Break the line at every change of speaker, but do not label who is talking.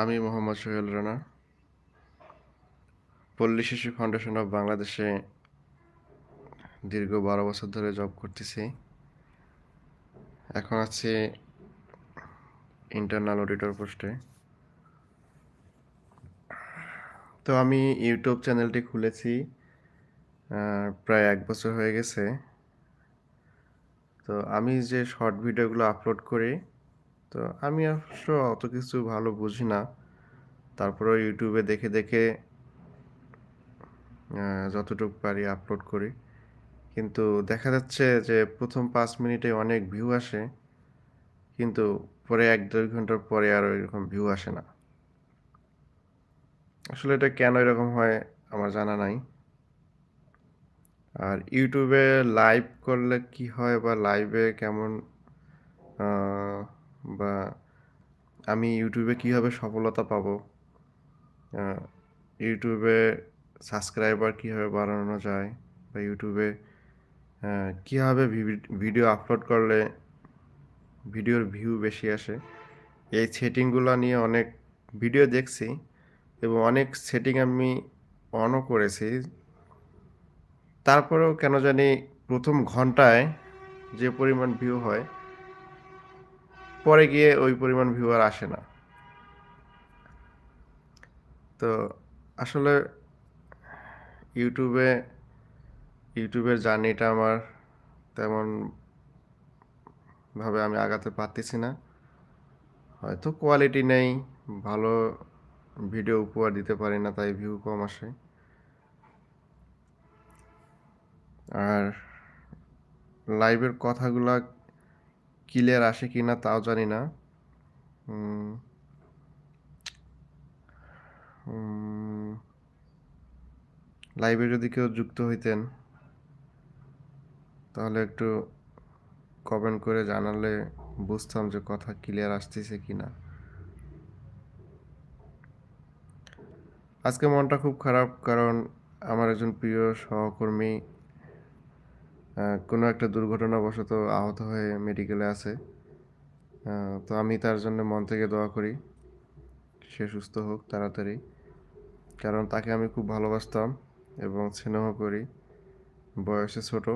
আমি মোহাম্মদ সোহেল রানা। পল্লী শিশু ফাউন্ডেশন অফ বাংলাদেশে দীর্ঘ বারো বছর ধরে জব করতেছি। এখন আছি ইন্টারনাল অডিটর পোস্টে। তো আমি ইউটিউব চ্যানেলটি খুলেছি প্রায় এক বছর হয়ে গেছে। তো আমি যে শর্ট ভিডিওগুলো আপলোড করি তো আমি অবশ্য অত কিছু ভালো বুঝি না। তারপরেও ইউটিউবে দেখে দেখে যতটুকু পারি আপলোড করি। কিন্তু দেখা যাচ্ছে যে প্রথম পাঁচ মিনিটে অনেক ভিউ আসে, কিন্তু পরে এক দেড় ঘণ্টার পরে আর এরকম ভিউ আসে না। আসলে এটা কেন এরকম হয় আমার জানা নাই। আর ইউটিউবে লাইভ করলে কি হয় বা লাইভে কেমন বা আমি ইউটিউবে কীভাবে সফলতা পাবো? ইউটিউবে সাবস্ক্রাইবার কীভাবে বাড়ানো যায়? বা ইউটিউবে কীভাবে ভিডিও আপলোড করলে ভিডিওর ভিউ বেশি আসে? এই সেটিংগুলো নিয়ে অনেক ভিডিও দেখছি এবং অনেক সেটিং আমি অনও করেছি। তারপরেও কেন জানি প্রথম ঘন্টায় যে পরিমাণ ভিউ হয় পরে গিয়ে ওই পরিমাণ ভিউ আর আসে না। তো আসলে ইউটিউবে ইউটিউবের জার্নিটা আমার তেমন ভাবে আমি আগাতে পারতেছি না। হয়তো কোয়ালিটি নেই, ভালো ভিডিও উপহার দিতে পারি না, তাই ভিউ কম আসে। আর লাইভের কথাগুলা ক্লিয়ার আসে কি না তাও জানি না। লাইভে যদি কেউ যুক্ত হইতেন, তাহলে একটু কমেন্ট করে জানালে বুঝতাম যে কথা ক্লিয়ার আসতেছে কি না। আজকে মনটা খুব খারাপ, কারণ আমার একজন প্রিয় সহকর্মী কোনো একটা দুর্ঘটনাবশত আহত হয়ে মেডিকেলে আছে। তো আমি তার জন্য মন থেকে দোয়া করি, সে সুস্থ হোক তাড়াতাড়ি। কারণ তাকে আমি খুব ভালোবাসতাম এবং স্নেহ করি। বয়সে ছোট।